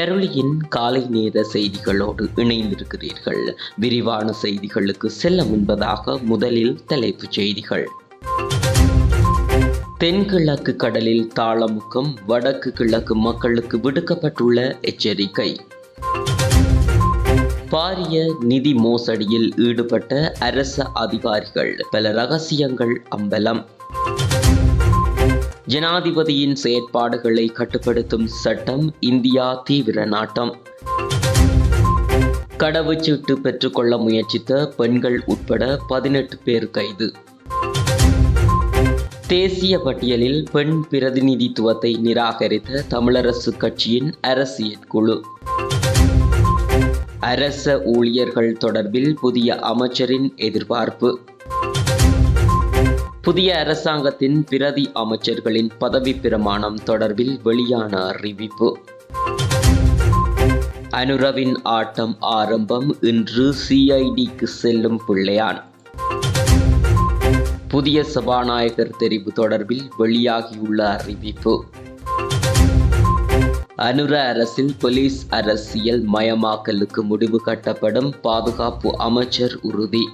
கெரோலியின் காலை நேர செய்திகளோடு இணைந்திருக்கிறீர்கள். விரிவான செய்திகளுக்கு செல்ல முன்பதாக முதலில் தலைப்புச் செய்திகள். தென்கிழக்கு கடலில் தாளமுக்கம் வடக்கு கிழக்கு மக்களுக்கு விடுக்கப்பட்டுள்ள எச்சரிக்கை. பாரிய நிதி மோசடியில் ஈடுபட்ட அரச அதிகாரிகள் பல ரகசியங்கள் அம்பலம். ஜனாதிபதியின் செயற்பாடுகளை கட்டுப்படுத்தும் சட்டம் இந்தியா தீவிர நாட்டம். கடவுச்சீட்டு பெற்றுக்கொள்ள முயற்சித்த பெண்கள் உட்பட பதினெட்டு பேர் கைது. தேசிய பட்டியலில் பெண் பிரதிநிதித்துவத்தை நிராகரித்த தமிழரசு கட்சியின் அரசியல் குழு. அரச ஊழியர்கள் தொடர்பில் புதிய அமைச்சரின் எதிர்பார்ப்பு. புதிய அரசாங்கத்தின் பிரதி அமைச்சர்களின் பதவி பிரமாணம் தொடர்பில் வெளியான அறிவிப்பு. அனுரவின் ஆட்டம் ஆரம்பம் இன்று சிஐடிக்கு செல்லும் பிள்ளையான். புதிய சபாநாயகர் தெரிவு தொடர்பில் வெளியாகியுள்ள அறிவிப்பு. அனுர அரசில் போலீஸ் அரசியல் மயமாக்கலுக்கு முடிவு கட்டப்படும் பாதுகாப்பு அமைச்சர் உறுதி.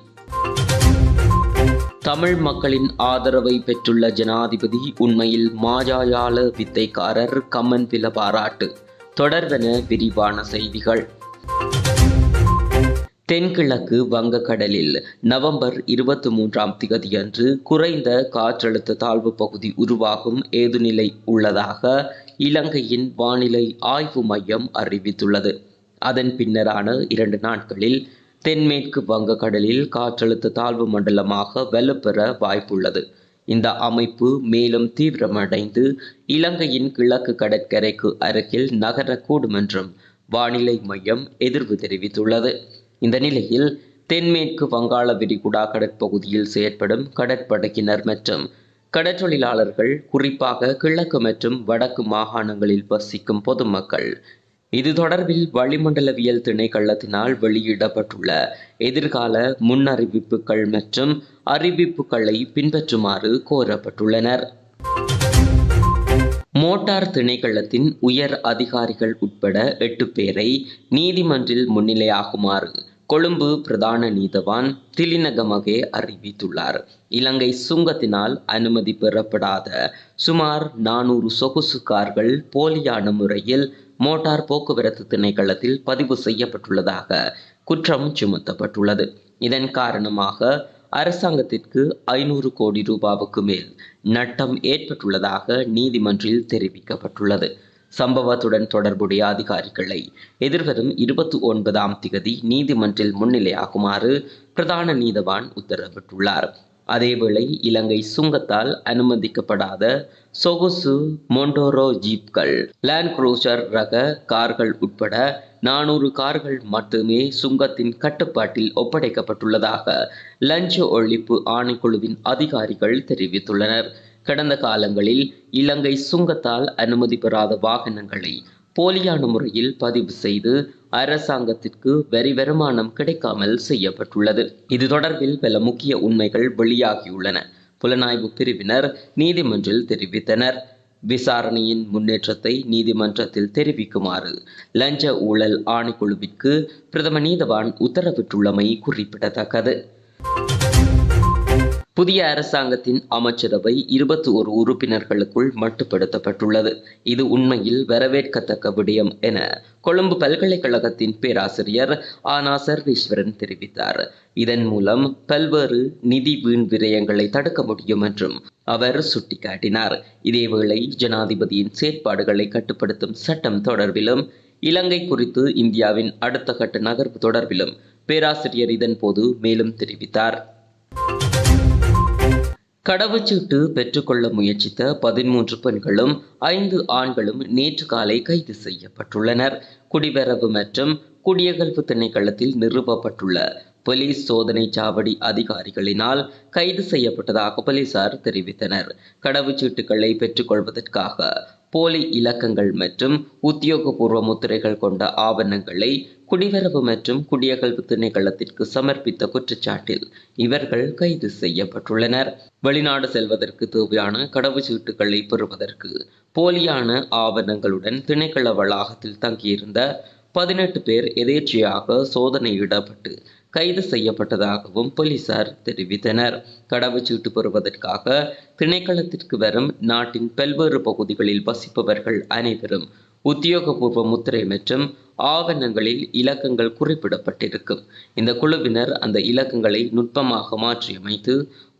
தமிழ் மக்களின் ஆதரவை பெற்றுள்ள ஜனாதிபதி உண்மையில் மாஜாயால வித்தைக்காரர் கம்மன் பில பாராட்டு. தொடர்வென விரிவான செய்திகள். தென்கிழக்கு வங்கக்கடலில் நவம்பர் இருபத்தி மூன்றாம் திகதியன்று குறைந்த காற்றழுத்த தாழ்வு பகுதி உருவாகும் ஏதுநிலை உள்ளதாக இலங்கையின் வானிலை ஆய்வு மையம் அறிவித்துள்ளது. அதன் பின்னரான இரண்டு நாட்களில் தென்மேற்கு வங்கக்கடலில் காற்றழுத்த தாழ்வு மண்டலமாக வலுப்பெற வாய்ப்புள்ளது. இந்த அமைப்பு மேலும் தீவிரமடைந்து இலங்கையின் கிழக்கு கடற்கரைக்கு அருகில் நகரக்கூடும் என்றும் வானிலை மையம் எதிர்வு தெரிவித்துள்ளது. இந்த நிலையில் தென்மேற்கு வங்காள விரிகுடா கடற்பகுதியில் செயற்படும் கடற்படையினர் மற்றும் கடற்றொழிலாளர்கள் குறிப்பாக கிழக்கு மற்றும் வடக்கு மாகாணங்களில் வசிக்கும் பொதுமக்கள் இது தொடர்பில் வளிமண்டலவியல் திணைக்களத்தினால் வெளியிடப்பட்டுள்ள எதிர்கால முன்னறிவிப்புகள் மற்றும் அறிவிப்புகளை பின்பற்றுமாறு கோரப்பட்டுள்ளனர். மோட்டார் திணைக்களத்தின் உயர் அதிகாரிகள் உட்பட எட்டு பேரை நீதிமன்றில் முன்னிலையாகுமாறு கொழும்பு பிரதான நீதவான் திலினகமகே அறிவித்துள்ளார். இலங்கை சுங்கத்தினால் அனுமதி பெறப்படாத சுமார் நானூறு சொகுசு கார்கள் போலியான முறையில் மோட்டார் போக்குவரத்து திணைக்களத்தில் பதிவு செய்யப்பட்டுள்ளதாக குற்றம் சுமத்தப்பட்டுள்ளது. இதன் காரணமாக அரசாங்கத்திற்கு ஐநூறு கோடி ரூபாவுக்கு மேல் நட்டம் ஏற்பட்டுள்ளதாக நீதிமன்றில் தெரிவிக்கப்பட்டுள்ளது. சம்பவத்துடன் தொடர்புடைய அதிகாரிகளை எதிர்வரும் இருபத்தி ஒன்பதாம் திகதி நீதிமன்றில் முன்னிலையாகுமாறு பிரதான நீதவான் உத்தரவிட்டுள்ளார். அதேவேளை இலங்கை சுங்கத்தால் அனுமதிக்கப்படாத சொகுசு மொண்டோரோ ஜீப்கள் லேண்ட் குரூசர் ரக கார்கள் உட்பட நானூறு கார்கள் மட்டுமே சுங்கத்தின் கட்டுப்பாட்டில் ஒப்படைக்கப்பட்டுள்ளதாக லஞ்ச ஒழிப்பு ஆணைக்குழுவின் அதிகாரிகள் தெரிவித்துள்ளனர். கடந்த காலங்களில் இலங்கை சுங்கத்தால் அனுமதி பெறாத வாகனங்களை போலியான முறையில் பதிவு செய்து அரசாங்கத்திற்கு வரி வருமானம் கிடைக்காமல் செய்யப்பட்டுள்ளது. இது தொடர்பில் பல முக்கிய உண்மைகள் வெளியாகியுள்ளன. புலனாய்வு பிரிவினர் நீதிமன்றில் தெரிவித்தனர். விசாரணையின் முன்னேற்றத்தை நீதிமன்றத்தில் தெரிவிக்குமாறு லஞ்ச ஊழல் ஆணைக்குழுவிற்கு பிரதம நீதவான் உத்தரவிட்டுள்ளமை குறிப்பிடத்தக்கது. புதிய அரசாங்கத்தின் அமைச்சரவை இருபத்தி ஒரு உறுப்பினர்களுக்குள் மட்டுப்படுத்தப்பட்டுள்ளது. இது உண்மையில் வரவேற்கத்தக்க விடயம் என கொழும்பு பல்கலைக்கழகத்தின் பேராசிரியர் ஆனா சர்வேஸ்வரன் தெரிவித்தார். இதன் மூலம் பல்வேறு நிதி வீண் விரயங்களை தடுக்க முடியும் என்றும் அவர் சுட்டிக்காட்டினார். இதேவேளை ஜனாதிபதியின் செயற்பாடுகளை கட்டுப்படுத்தும் சட்டம் தொடர்பிலும் இலங்கை குறித்து இந்தியாவின் அடுத்த கட்ட நகர்வு தொடர்பிலும் பேராசிரியர் இதன்போது மேலும் தெரிவித்தார். கடவுச்சீட்டு பெற்றுக்கொள்ள முயற்சித்த பதிமூன்று பெண்களும் ஐந்து ஆண்களும் நேற்று காலை கைது செய்யப்பட்டுள்ளனர். குடிவரவு மற்றும் குடியகல்வு திணைக்களத்தில் நிறுவப்பட்டுள்ள போலீஸ் சோதனை சாவடி அதிகாரிகளினால் கைது செய்யப்பட்டதாக போலீசார் தெரிவித்தனர். கடவுச்சீட்டுகளை பெற்றுக்கொள்வதற்காக போலி இலக்கங்கள் மற்றும் உத்தியோகபூர்வ முத்திரைகள் கொண்ட ஆவணங்களை குடிவரவு மற்றும் குடியகல்வு திணைக்களத்திற்கு சமர்ப்பித்த குற்றச்சாட்டில் இவர்கள் கைது செய்யப்பட்டுள்ளனர். வெளிநாடு செல்வதற்கு தேவையான கடவுச்சீட்டுகளை பெறுவதற்கு போலியான ஆவணங்களுடன் திணைக்கள வளாகத்தில் தங்கியிருந்த பதினெட்டு பேர் எதேச்சையாக சோதனையிடப்பட்டு கைது செய்யப்பட்டதாகவும் போலீசார் தெரிவித்தனர். கடவுச்சீட்டு பெறுவதற்காக திணைக்களத்திற்கு வரும் நாட்டின் பல்வேறு பகுதிகளில் வசிப்பவர்கள் அனைவரும் உத்தியோகபூர்வ முத்திரை மற்றும் ஆவணங்களில் இலக்கங்கள் குறிப்பிடப்பட்டிருக்கும். இந்த குழுவினர் அந்த இலக்கங்களை நுட்பமாக மாற்றியமைத்து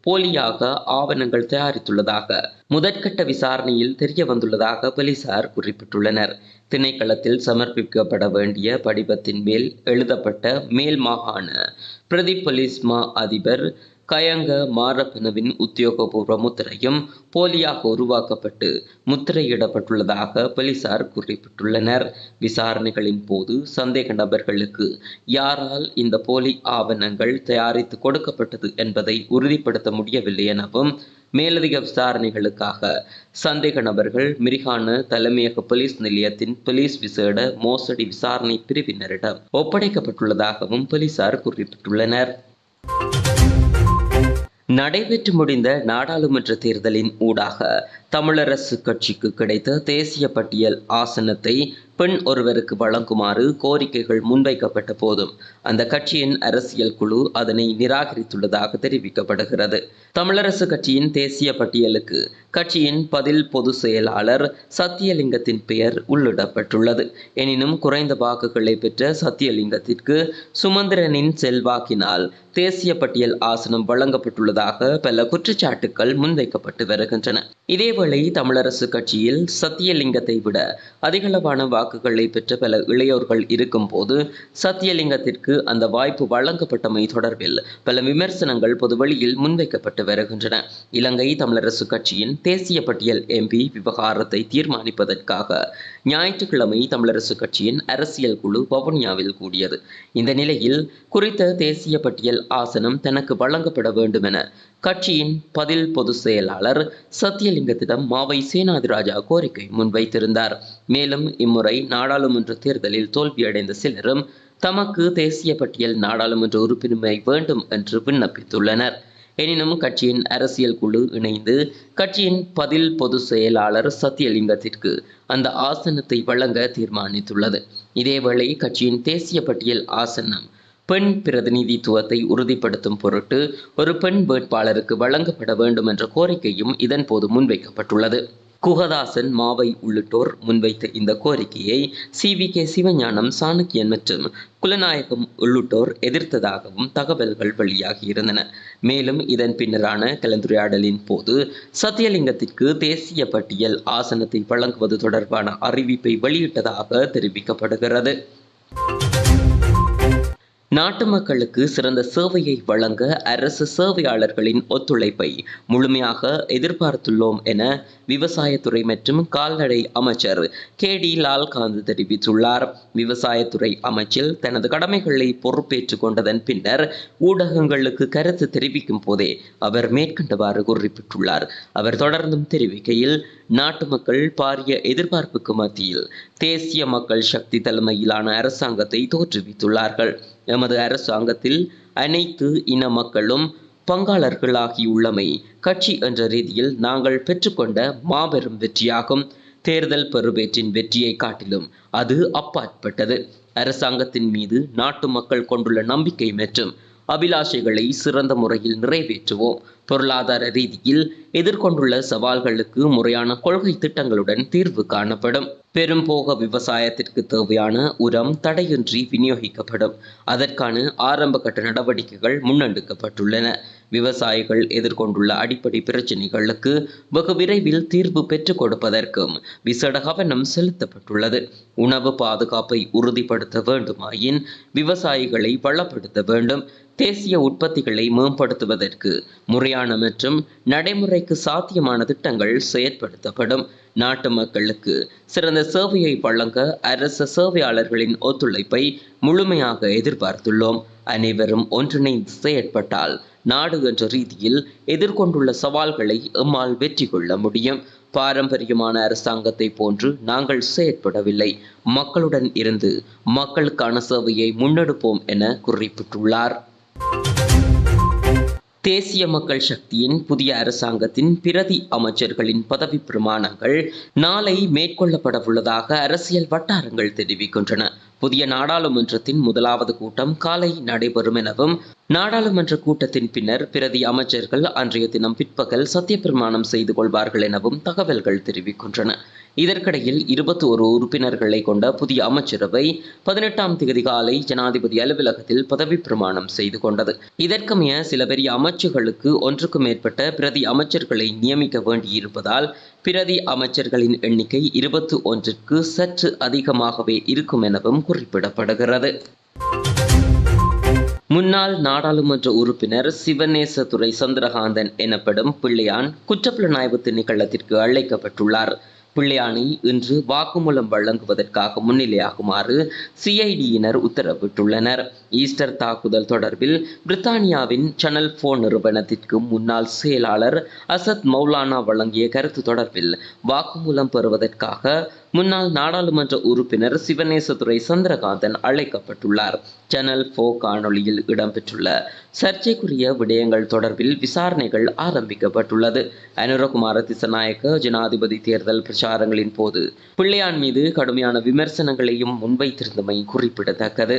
போலியாக ஆவணங்கள் தயாரித்துள்ளதாக முதற்கட்ட விசாரணையில் தெரிய வந்துள்ளதாக போலீசார் குறிப்பிட்டுள்ளனர். திணைக்களத்தில் சமர்ப்பிக்கப்பட வேண்டிய படிவத்தின் மேல் எழுதப்பட்ட மேல் மாகாண பிரதி போலீஸ் மா அதிபர் கயங்க மாரப்பனவின் உத்தியோகபூர்வ முத்திரையும் போலியாக உருவாக்கப்பட்டு முத்திரையிடப்பட்டுள்ளதாக போலீசார் குறிப்பிட்டுள்ளனர். விசாரணைகளின் போது சந்தேக நபர்களுக்கு யாரால் இந்த போலி ஆவணங்கள் தயாரித்து கொடுக்கப்பட்டது என்பதை உறுதிப்படுத்த முடியவில்லை எனவும் மேலதிக விசாரணைகளுக்காக சந்தேக நபர்கள் மிரிகான தலைமையக போலீஸ் நிலையத்தின் போலீஸ் விசேட மோசடி விசாரணை பிரிவினரிடம் ஒப்படைக்கப்பட்டுள்ளதாகவும் போலீசார் குறிப்பிட்டுள்ளனர். நடைபெற்று முடிந்த நாடாளுமன்ற தேர்தலின் ஊடாக தமிழரசு கட்சிக்கு கிடைத்த தேசிய பட்டியல் ஆசனத்தை பெண் ஒருவருக்கு வழங்குமாறு கோரிக்கைகள் முன்வைக்கப்பட்ட போதும் அந்த கட்சியின் அரசியல் குழு அதனை நிராகரித்துள்ளதாக தெரிவிக்கப்படுகிறது. தமிழரசு கட்சியின் தேசிய பட்டியலுக்கு கட்சியின் பதில் பொதுச் செயலாளர் சத்தியலிங்கத்தின் பெயர் உள்ளிடப்பட்டுள்ளது. எனினும் குறைந்த வாக்குகளை பெற்ற சத்தியலிங்கத்திற்கு சுமந்திரனின் செல்வாக்கினால் தேசிய பட்டியல் ஆசனம் வழங்கப்பட்டுள்ளதாக பல குற்றச்சாட்டுக்கள் முன்வைக்கப்பட்டு வருகின்றன. இதேவேளை தமிழரசு கட்சியில் சத்தியலிங்கத்தை விட அதிகளவான வாக்குகளை பெற்ற பல இளையோர்கள் இருக்கும் போது சத்தியலிங்கத்திற்கு அந்த வாய்ப்பு வழங்கப்பட்டமை தொடர்பில் பல விமர்சனங்கள் பொதுவெளியில் முன்வைக்கப்பட்டு வருகின்றன. இலங்கை தமிழரசு கட்சியின் தேசிய பட்டியல் எம்பி விவகாரத்தை தீர்மானிப்பதற்காக ஞாயிற்றுக்கிழமை தமிழரசு கட்சியின் அரசியல் குழு வவுனியாவில் கூடியது. இந்த நிலையில் குறித்த தேசிய பட்டியல் ஆசனம் தனக்கு வழங்கப்பட வேண்டும் என கட்சியின் பதில் பொதுச் செயலாளர் சத்தியலிங்கத்திடம் மாவை சேனாதிராஜா கோரிக்கை முன்வைத்திருந்தார். மேலும் இம்முறை நாடாளுமன்ற தேர்தலில் தோல்வியடைந்த சிலரும் தமக்கு தேசிய பட்டியல் நாடாளுமன்ற உறுப்பினரை வேண்டும் என்று விண்ணப்பித்துள்ளனர். எனினும் கட்சியின் அரசியல் குழு இணைந்து கட்சியின் பதில் பொதுச் செயலாளர் சத்தியலிங்கத்திற்கு அந்த ஆசனத்தை வழங்க தீர்மானித்துள்ளது. இதேவேளை கட்சியின் தேசிய பட்டியல் ஆசனம் பெண் பிரதிநிதித்துவத்தை உறுதிப்படுத்தும் பொருட்டு ஒரு பெண் வேட்பாளருக்கு வழங்கப்பட வேண்டும் என்ற கோரிக்கையும் இதன்போது முன்வைக்கப்பட்டுள்ளது. குகதாசன் மாவை உள்ளிட்டோர் முன்வைத்த இந்த கோரிக்கையை C V K Sivagnanam Shanakiyan மற்றும் குலநாயகம் உள்ளிட்டோர் எதிர்த்ததாகவும் தகவல்கள் வெளியாகியிருந்தன. மேலும் இதன் பின்னரான கலந்துரையாடலின் போது சத்தியலிங்கத்திற்கு தேசிய பட்டியல் ஆசனத்தை வழங்குவது தொடர்பான அறிவிப்பை வெளியிட்டதாக தெரிவிக்கப்படுகிறது. நாட்டு மக்களுக்கு சிறந்த சேவையை வழங்க அரசு சேவையாளர்களின் ஒத்துழைப்பை முழுமையாக எதிர்பார்த்துள்ளோம் என விவசாயத்துறை மற்றும் கால்நடை அமைச்சர் கே டி லால்காந்த் தெரிவித்துள்ளார். விவசாயத்துறை அமைச்சில் தனது கடமைகளை பொறுப்பேற்றுக் கொண்டதன் பின்னர் ஊடகங்களுக்கு கருத்து தெரிவிக்கும் போதே அவர் மேற்கண்டவாறு குறிப்பிட்டுள்ளார். அவர் தொடர்ந்தும் தெரிவிக்கையில் நாட்டு மக்கள் பாரிய எதிர்பார்ப்புக்கு மத்தியில் தேசிய மக்கள் சக்தி தலைமையிலான அரசாங்கத்தை தோற்றுவித்துள்ளார்கள். எமது அரசாங்கத்தில் அனைத்து இன மக்களும் பங்காளர்களாகியுள்ளமை கட்சி என்ற ரீதியில் நாங்கள் பெற்றுக்கொண்ட மாபெரும் வெற்றியாகும். தேர்தல் பெறுவேற்றின் வெற்றியை காட்டிலும் அது அப்பாற்பட்டது. அரசாங்கத்தின் மீது நாட்டு மக்கள் கொண்டுள்ள நம்பிக்கை மற்றும் அபிலாஷைகளை சிறந்த முறையில் நிறைவேற்றுவோம். பொருளாதார ரீதியில் எதிர்கொண்டுள்ள சவால்களுக்கு முறையான கொள்கை திட்டங்களுடன் தீர்வு காணப்படும். பெரும்போக விவசாயத்திற்கு தேவையான உரம் தடையின்றி விநியோகிக்கப்படும். அதற்கான ஆரம்ப கட்ட நடவடிக்கைகள் முன்னெடுக்கப்பட்டுள்ளன. விவசாயிகள் எதிர்கொண்டுள்ள அடிப்படை பிரச்சினைகளுக்கு வெகு விரைவில் தீர்வு பெற்றுக் கொடுப்பதற்கும் விசேட கவனம் செலுத்தப்பட்டுள்ளது. உணவு பாதுகாப்பை உறுதிப்படுத்த வேண்டுமாயின் விவசாயிகளை வளப்படுத்த வேண்டும். தேசிய உற்பத்திகளை மேம்படுத்துவதற்கு முறையான மற்றும் நடைமுறைக்கு சாத்தியமான திட்டங்கள் செயற்படுத்தப்படும். நாட்டு மக்களுக்கு சிறந்த சேவையை வழங்க அரசு சேவையாளர்களின் ஒத்துழைப்பை முழுமையாக எதிர்பார்த்துள்ளோம். அனைவரும் ஒன்றிணைந்து செயற்பட்டால் நாடு என்ற ரீதியில் எதிர்கொண்டுள்ள சவால்களை எம்மால் வெற்றி கொள்ள முடியும். பாரம்பரியமான அரசாங்கத்தை போன்று நாங்கள் செயற்படவில்லை. மக்களுடன் இருந்து மக்களுக்கான சேவையை முன்னெடுப்போம் என குறிப்பிட்டுள்ளார். தேசிய மக்கள் சக்தியின் புதிய அரசாங்கத்தின் பிரதி அமைச்சர்களின் பதவி பிரமாணங்கள் நாளை மேற்கொள்ளப்படவுள்ளதாக அரசியல் வட்டாரங்கள் தெரிவிக்கின்றன. புதிய நாடாளுமன்றத்தின் முதலாவது கூட்டம் காலை நடைபெறும் எனவும் நாடாளுமன்ற கூட்டத்தின் பின்னர் பிரதி அமைச்சர்கள் அன்றைய தினம் பிற்பகல் சத்தியப்பிரமாணம் செய்து கொள்வார்கள் எனவும் தகவல்கள் தெரிவிக்கின்றன. இதற்கிடையில் இருபத்தி ஒரு உறுப்பினர்களை கொண்ட புதிய அமைச்சரவை பதினெட்டாம் தேதி காலை ஜனாதிபதி அலுவலகத்தில் பதவி பிரமாணம் செய்து கொண்டது. இதற்கமைய சில பெரிய அமைச்சுகளுக்கு ஒன்றுக்கும் மேற்பட்ட பிரதி அமைச்சர்களை நியமிக்க வேண்டியிருப்பதால் பிரதி அமைச்சர்களின் எண்ணிக்கை இருபத்தி ஒன்றிற்கு சற்று அதிகமாகவே இருக்கும் எனவும் குறிப்பிடப்படுகிறது. முன்னாள் நாடாளுமன்ற உறுப்பினர் சிவநேசதுரை சந்திரகாந்தன் எனப்படும் பிள்ளையான் குற்றப்புலனாய்வு திணைக்களத்திற்கு அழைக்கப்பட்டுள்ளார். பிள்ளையானை இன்று வாக்குமூலம் வழங்குவதற்காக முன்னிலையாகுமாறு சிஐடியினர் உத்தரவிட்டுள்ளனர். ஈஸ்டர் தாக்குதல் தொடர்பில் பிரித்தானியாவின் சேனல் போன் நிறுவனத்திற்கு முன்னாள் செயலாளர் அசத் மௌலானா வழங்கிய கருத்து தொடர்பில் வாக்குமூலம் பெறுவதற்காக முன்னாள் நாடாளுமன்ற உறுப்பினர் சிவநேசதுரை சந்திரகாந்தன் அழைக்கப்பட்டுள்ளார். சேனல் போ காணொளியில் இடம்பெற்றுள்ள சர்ச்சைக்குரிய விடயங்கள் தொடர்பில் விசாரணைகள் ஆரம்பிக்கப்பட்டுள்ளது. அனுரகுமார திசநாயக்க ஜனாதிபதி தேர்தல் பிரச்சாரங்களின் போது பிள்ளையான் மீது கடுமையான விமர்சனங்களையும் முன்வைத்திருந்தமை குறிப்பிடத்தக்கது.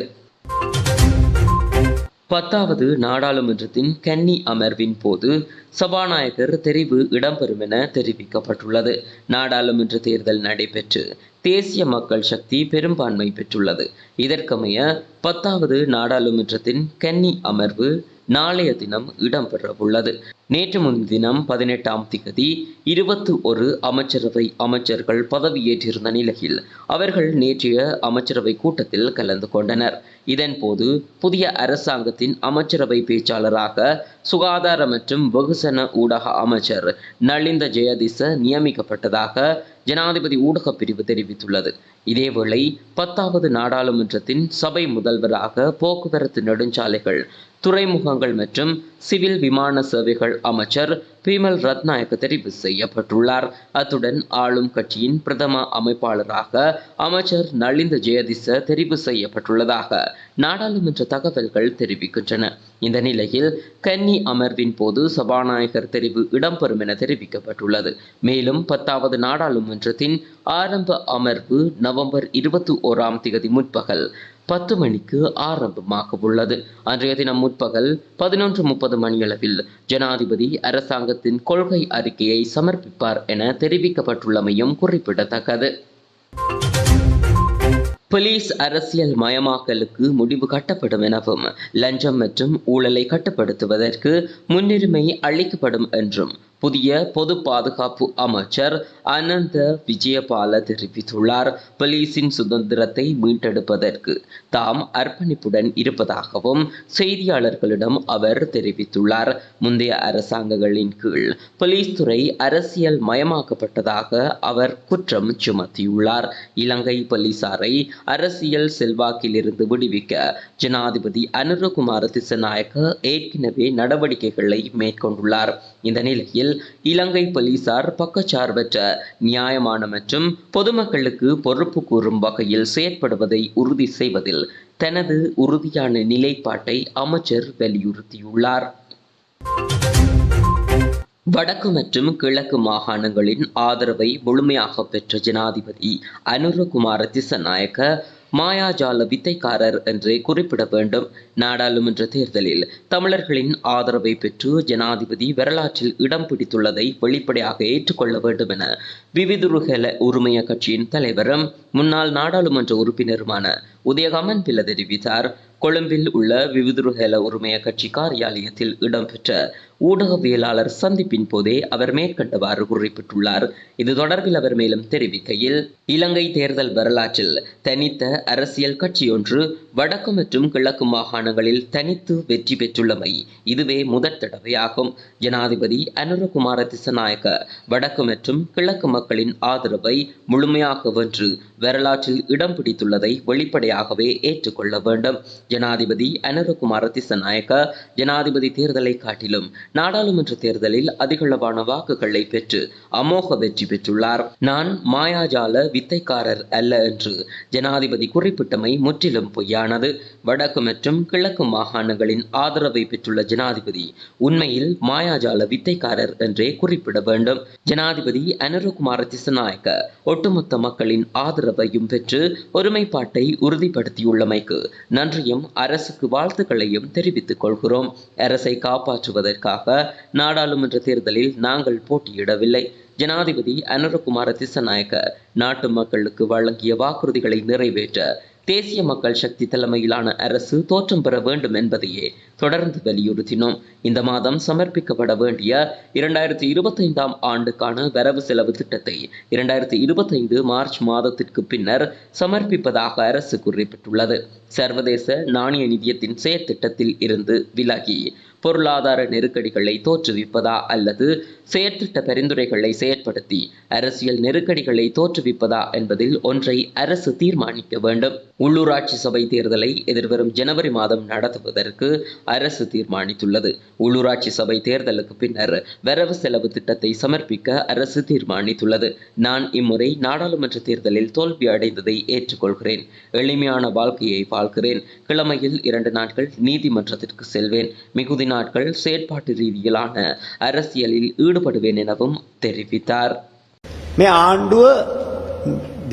பத்தாவது நாடாளுமன்றத்தின் கன்னி அமர்வின் போது சபாநாயகர் தெரிவு இடம்பெறும் என தெரிவிக்கப்பட்டுள்ளது. நாடாளுமன்ற தேர்தல் நடைபெற்று தேசிய மக்கள் சக்தி பெரும்பான்மை பெற்றுள்ளது. இதற்கமைய பத்தாவது நாடாளுமன்றத்தின் கன்னி அமர்வு நாளைய தினம் இடம்பெறவுள்ளது. நேற்று முன்தினம் பதினெட்டாம் திகதி இருபத்தி ஒரு அமைச்சரவை அமைச்சர்கள் பதவியேற்றிருந்த நிலையில் அவர்கள் நேற்றைய அமைச்சரவை கூட்டத்தில் கலந்து கொண்டனர். இதன்போது புதிய அரசாங்கத்தின் அமைச்சரவை பேச்சாளராக சுகாதார மற்றும் வெகுசன ஊடக அமைச்சர் நளிந்த ஜெயதிச நியமிக்கப்பட்டதாக ஜனாதிபதி ஊடகப் பிரிவு தெரிவித்துள்ளது. இதேவேளை பத்தாவது நாடாளுமன்றத்தின் சபை முதல்வராக போக்குவரத்து நெடுஞ்சாலைகள் துறைமுகங்கள் மற்றும் சிவில் விமான சேவைகள் அமைச்சர் பிமல் ரத்நாயக்க தெரிவு செய்யப்பட்டுள்ளார். அத்துடன் ஆளும் கட்சியின் பிரதம அமைப்பாளராக அமைச்சர் நளிந்த ஜெயதிச தெரிவு செய்யப்பட்டுள்ளதாக நாடாளுமன்ற தகவல்கள் தெரிவிக்கின்றன. இந்த நிலையில் கன்னி அமர்வின் போது சபாநாயகர் தெரிவு இடம்பெறும் என தெரிவிக்கப்பட்டுள்ளது. மேலும் பத்தாவது நாடாளுமன்றத்தின் ஆரம்ப அமர்வு நவம்பர் இருபத்தி ஓராம் தேதி முற்பகல் பத்து மணிக்கு ஆரம்பமாக உள்ளது அன்றைய தினம் முற்பகல் பதினொன்று முப்பது மணியளவில் ஜனாதிபதி அரசாங்கத்தின் கொள்கை அறிக்கையை சமர்ப்பிப்பார் என தெரிவிக்கப்பட்டுள்ளமையும் குறிப்பிடத்தக்கது. போலீஸ் அரசியல் மயமாக்கலுக்கு முடிவு கட்டப்படும் எனவும் லஞ்சம் மற்றும் ஊழலை கட்டுப்படுத்துவதற்கு முன்னுரிமை அளிக்கப்படும் என்றும் புதிய பொது பாதுகாப்பு அமைச்சர் அனந்த விஜயபால தெரிவித்துள்ளார். போலீசின் சுதந்திரத்தை மீட்டெடுப்பதற்கு தாம் அர்ப்பணிப்புடன் இருப்பதாகவும் செய்தியாளர்களிடம் அவர் தெரிவித்துள்ளார். முந்தைய அரசாங்கங்களின் கீழ் போலீஸ் துறை அரசியல் மயமாக்கப்பட்டதாக அவர் குற்றம் சுமத்தியுள்ளார். இலங்கை போலீசாரை அரசியல் செல்வாக்கிலிருந்து விடுவிக்க ஜனாதிபதி அனுரகுமார திசநாயக்க ஏற்கனவே நடவடிக்கைகளை மேற்கொண்டுள்ளார். இந்த நிலையில் இலங்கை போலீசார் பக்கச்சார்பற்ற நியாயமான மற்றும் பொதுமக்களுக்கு பொறுப்பு கூறும் வகையில் செயற்படுவதை உறுதி செய்வதில் தனது உறுதியான நிலைப்பாட்டை அமைச்சர் வலியுறுத்தியுள்ளார். வடக்கு மற்றும் கிழக்கு மாகாணங்களின் ஆதரவை முழுமையாக பெற்ற ஜனாதிபதி அனுரகுமார திசநாயக்க மாயாஜால வித்தைக்காரர் என்றே குறிப்பிட வேண்டும். நாடாளுமன்ற தேர்தலில் தமிழர்களின் ஆதரவை பெற்று ஜனாதிபதி வரலாற்றில் இடம் பிடித்துள்ளதை வெளிப்படையாக ஏற்றுக்கொள்ள வேண்டும் என விவிதுருகல உரிமைய கட்சியின் தலைவரும் முன்னாள் நாடாளுமன்ற உறுப்பினருமான உதயகமன் பில தெரிவித்தார். கொழும்பில் உள்ள விவிதுருகல உரிமைய கட்சி காரியாலயத்தில் இடம்பெற்ற ஊடகவியலாளர் சந்திப்பின் போதே அவர் மேற்கண்டவாறு குறிப்பிட்டுள்ளார். இது தொடர்பில் அவர் மேலும் தெரிவிக்கையில் இலங்கை தேர்தல் வரலாற்றில் தனித்த அரசியல் கட்சியொன்று வடக்கு மற்றும் கிழக்கு மாகாணங்களில் தனித்து வெற்றி பெற்றுள்ளமை இதுவே முதற் தடவையாகும். ஜனாதிபதி அனுரகுமார திசநாயக்க வடக்கு மற்றும் கிழக்கு மக்களின் ஆதரவை முழுமையாக வென்று வரலாற்றில் இடம் பிடித்துள்ளதை வெளிப்படையாகவே ஏற்றுக்கொள்ள வேண்டும். ஜனாதிபதி அனுரகுமார திசநாயக்க ஜனாதிபதி தேர்தலை காட்டிலும் நாடாளுமன்ற தேர்தலில் அதிகளவான வாக்குகளை பெற்று அமோக வெற்றி பெற்றுள்ளார். நான் மாயாஜால வித்தைக்காரர் அல்ல என்று ஜனாதிபதி குறிப்பிட்டமை முற்றிலும் பொய்யானது. வடக்கு மற்றும் கிழக்கு மாகாணங்களின் ஆதரவை பெற்றுள்ள ஜனாதிபதி உண்மையில் மாயாஜால வித்தைக்காரர் என்றே குறிப்பிட வேண்டும். ஜனாதிபதி அனுரகுமார திசநாயக்க ஒட்டுமொத்த மக்களின் ஆதரவையும் பெற்று ஒருமைப்பாட்டை உறுதிப்படுத்தியுள்ளமைக்கு நன்றியும் அரசுக்கு வாழ்த்துக்களையும் தெரிவித்துக் கொள்கிறோம். அரசை காப்பாற்றுவதற்காக நாடாளுமன்ற தேர்தலில் நாங்கள் போட்டியிடவில்லை. ஜனாதிபதி அனுரகுமார திசநாயக்க நாட்டு மக்களுக்கு வழங்கிய வாக்குறுதிகளை நிறைவேற்ற தேசிய மக்கள் சக்தி தலைமையிலான அரசு தோற்றம் பெற வேண்டும் என்பதையே தொடர்ந்து வலியுறுத்தினோம். இந்த மாதம் சமர்ப்பிக்கப்பட வேண்டிய இரண்டாயிரத்தி இருபத்தைந்தாம் ஆண்டுக்கான வரவு செலவு திட்டத்தை இரண்டாயிரத்தி இருபத்தைந்து மார்ச் மாதத்திற்கு பின்னர் சமர்ப்பிப்பதாக அரசு குறிப்பிட்டுள்ளது. சர்வதேச நாணய நிதியத்தின் செயற்திட்டத்தில் இருந்து விலகி பொருளாதார நெருக்கடிகளை தோற்றுவிப்பதா அல்லது செயற்திட்ட பரிந்துரைகளை செயற்படுத்தி அரசியல் நெருக்கடிகளை தோற்றுவிப்பதா என்பதில் ஒன்றை அரசு தீர்மானிக்க வேண்டும். உள்ளூராட்சி சபை தேர்தலை எதிர்வரும் ஜனவரி மாதம் நடத்துவதற்கு அரசு தீர்மானித்துள்ளது. உள்ளூராட்சி சபை தேர்தலுக்கு பின்னர் வரவு செலவு திட்டத்தை சமர்ப்பிக்க அரசு தீர்மானித்துள்ளது. நான் இம்முறை நாடாளுமன்ற தேர்தலில் தோல்வி அடைந்ததை ஏற்றுக்கொள்கிறேன். எளிமையான வாழ்க்கையை வாழ்கிறேன். கிழமையில் இரண்டு நாட்கள் நீதிமன்றத்திற்கு செல்வேன். மிகுதி நாட்கள் செயற்பாட்டு ரீதியிலான அரசியலில் ஈடுபடுவேன் எனவும் தெரிவித்தார் මේ ආණ්ඩුව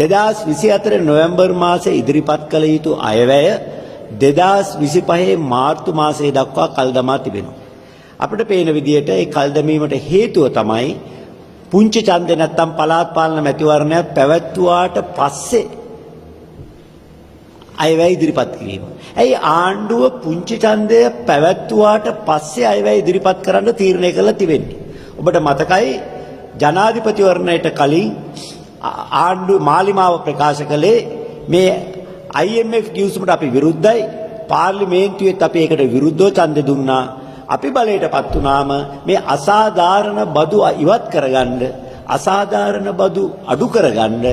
දෙදස් විසි අතර නොවැම්බර් මාස ඉදිරිපත් කළ යුතු අයවැය දෙදස් විසි පහේ මාර්තු මාසයේ දක්වා කල්දමා තිබෙනවා. අපට පේන විදියට ඒ කල්දමීමට හේතුව තමයි පුංචි චන්ද නැත්තම් පලාත් පාලන මැතිවරණයක් පැවැත්වුවාට පස්සේ අයවැය ඉදිරිපත් කිරීම. ඇයි ආණ්ඩුව පුංචි ඡන්දය පැවැත්වුවාට පස්සේ අයවැය ඉදිරිපත් කරන්න තීරණය කළා තිබෙන්නේ. ඔබට මතකයි ජනාධිපතිවරණයට කලින් ආ- ආණ්ඩුව මාලිමාව ප්‍රකාශ කළේ මේ IMF ගිවිසුමට අපි විරුද්ධයි පාර්ලිමේන්තුවේත් අපි ඒකට විරුද්ධව ඡන්දෙ දුන්නා. අපි බලයටපත් වුණාම මේ අසාධාරණ බදු ඉවත් කරගන්න අසාධාරණ බදු අඩු කරගන්න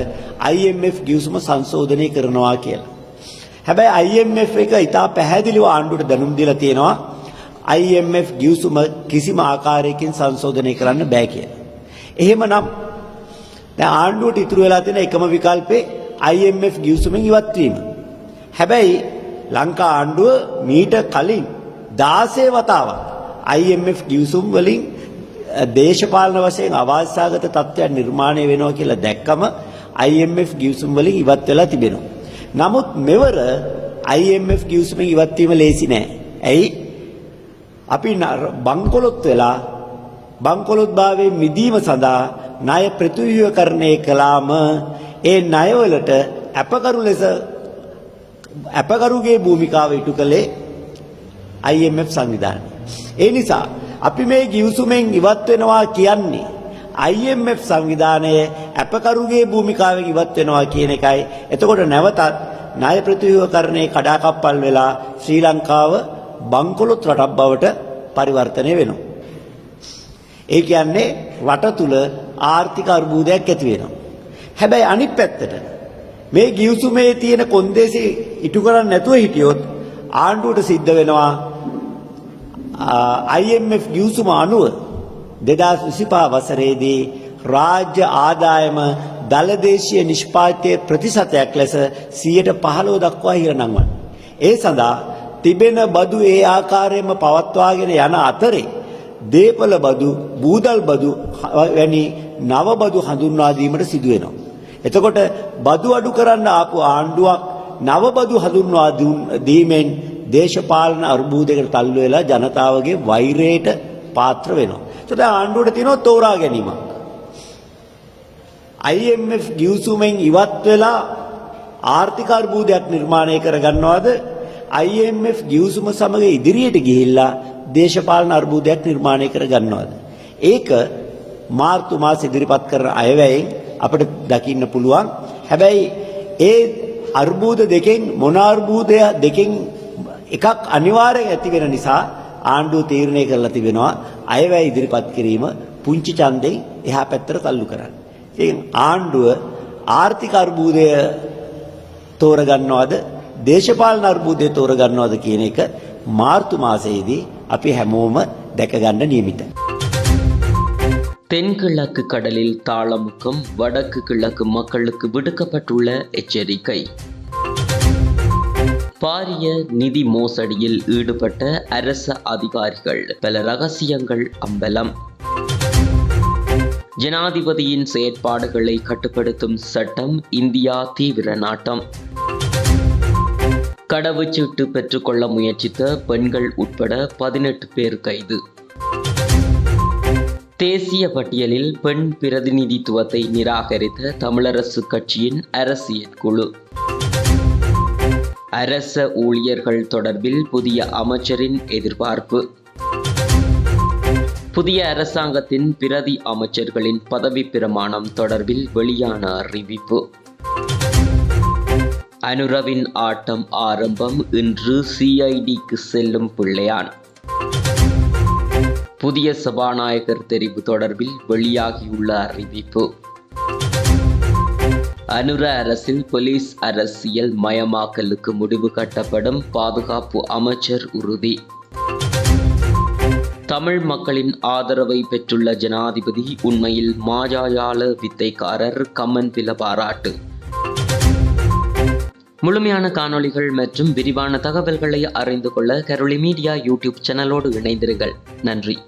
IMF ගිවිසුම සංශෝධනය කරනවා කියලා. හැබැයි IMF එක ඉතා පැහැදිලිව ආණ්ඩුවට දැනුම් දීලා තියෙනවා IMF ගිවිසුම කිසිම ආකාරයකින් සංශෝධනය කරන්න බෑ කියලා. එහෙමනම් දැන් ආණ්ඩුවට ඉතුරු වෙලා තියෙන එකම විකල්පේ IMF ගිවිසුමෙන් ඉවත් වීම. හැබැයි ලංකා ආණ්ඩුව මීට කලින් 16 වතාවක් IMF ගිවිසුම් වලින් අ, දේශපාලන වශයෙන් අවාස්ථාගත තත්ත්වයක් නිර්මාණය වෙනවා කියලා දැක්කම IMF ගිවිසුම් වලින් ඉවත් වෙලා තිබෙනවා. නමුත් මෙවර IMF ගිවිසුමෙන් ඉවත් වීම ලේසි නෑ. ඇයි? අපි නර- බංකොලොත් වෙලා බංකොලොත් භාවයෙන් මිදීම සඳහා ණය ප්‍රතිව්‍යුහකරණය කළාම ඒ ණයවලට අපකරු ලෙස අපකරුගේ භූමිකාව ඉටු කළේ IMF සංවිධානය. ඒ නිසා අපි මේ ගිවිසුමෙන් ඉවත් වෙනවා කියන්නේ IMF සංවිධානය අපකරුගේ භූමිකාවෙන් ඉවත් වෙනවා කියන එකයි. එතකොට නැවතත් ණය ප්‍රතිව්‍යුහකරණයේ කඩාකප්පල් වෙලා ශ්‍රී ලංකාව බංකොලොත් රටක් බවට පරිවර්තනය වෙනවා. ඒ කියන්නේ රට තුල ආර්ථික අර්බුදයක් ඇති වෙනවා. හැබැයි අනිත් පැත්තට මේ ගිවිසුමේ තියෙන කොන්දේසි ඉටු කරන්නේ නැතුව හිටියොත් ආණ්ඩුවට සිද්ධ වෙනවා ආ, IMF ගිවිසුම අනුව 2025 වසරේදී රාජ්‍ය ආදායම දලදේශීය නිෂ්පාදනයේ ප්‍රතිශතයක් ලෙස 115 දක්වා ඉහළනංවන. ඒ සඳහා තිබෙන බදු ඒ ආකාරයෙන්ම පවත්වාගෙන යන අතරේ දේපල බදු, බූදල් බදු වැනි නව බදු හඳුන්වා දීමට සිදු වෙනවා. එතකොට බදු අඩු කරන්න ආපු ආණ්ඩුවක් නව බදු හඳුන්වා දුන්- දීමෙන් දේශපාලන අර්බුදයකට තල්ලු වෙලා ජනතාවගේ වෛරයට පාත්‍ර වෙනවා. ඒකට ආණ්ඩුවට තියෙනවා තෝරා ගැනීමක්. IMF ගිවිසුමෙන් ඉවත් වෙලා ආර්ථික අර්බුදයක් නිර්මාණය කරගන්නවද? IMF ගිවිසුම සමග ඉදිරියට ගිහිල්ලා දේශපාලන අර්බුදයක් නිර්මාණය කරගන්නවද? ඒක මාර්තු මාස ඉදිරිපත් කරන අයවැයෙන් අපිට දකින්න පුළුවන්. හැබැයි ඒ අර්බුද දෙකෙන් මොන අර්බුදය දෙකෙන් එකක් අනිවාර්යෙන් ඇති වෙන නිසා ආණ්ඩුව තීරණය කරලා තිබෙනවා අයවැය ඉදිරිපත් කිරීම පුංචි ඡන්දෙන් එහා පැත්තට තල්ලු කරන්න. ඉතින් ආණ්ඩුව ආර්ථික අර්බුදය තෝරගන්නවද දේශපාලන අර්බුදය තෝරගන්නවද කියන එක මාර්තු මාසයේදී අපි හැමෝම දැකගන්න නියමිතයි. தென்கிழக்கு கடலில் தாளமுக்கம் வடக்கு கிழக்கு மக்களுக்கு விடுக்கப்பட்டுள்ள எச்சரிக்கை பாரிய நிதி மோசடியில் ஈடுபட்ட அரச அதிகாரிகள். பல ரகசியங்கள் அம்பலம். ஜனாதிபதியின் செயற்பாடுகளை கட்டுப்படுத்தும் சட்டம் இந்தியா தீவிர நாட்டம். கடவுச்சீட்டு பெற்றுக்கொள்ள முயற்சித்த பெண்கள் உட்பட பதினெட்டு பேர் கைது. தேசிய பட்டியலில் பெண் பிரதிநிதித்துவத்தை நிராகரித்த தமிழரசு கட்சியின் அரசியல் குழு. அரச ஊழியர்கள் தொடர்பில் புதிய அமைச்சரின் எதிர்பார்ப்பு. புதிய அரசாங்கத்தின் பிரதி அமைச்சர்களின் பதவி பிரமாணம் தொடர்பில் வெளியான அறிவிப்பு. அனுரவின் ஆட்டம் ஆரம்பம் இன்று சிஐடிக்கு செல்லும் பிள்ளையான். புதிய சபாநாயகர் தெரிவு தொடர்பில் வெளியாகியுள்ள அறிவிப்பு. அனுர அரசில் போலீஸ் அரசியல் மயமாக்கலுக்கு முடிவு கட்டப்படும் பாதுகாப்பு அமைச்சர் உறுதி. தமிழ் மக்களின் ஆதரவை பெற்றுள்ள ஜனாதிபதி உண்மையில் மாஜாயால வித்தைக்காரர் கம்மன் பில பாராட்டு. முழுமையான காணொளிகள் மற்றும் விரிவான தகவல்களை அறிந்து கொள்ள கரோலி மீடியா யூடியூப் சேனலோடு இணைந்திருங்கள். நன்றி.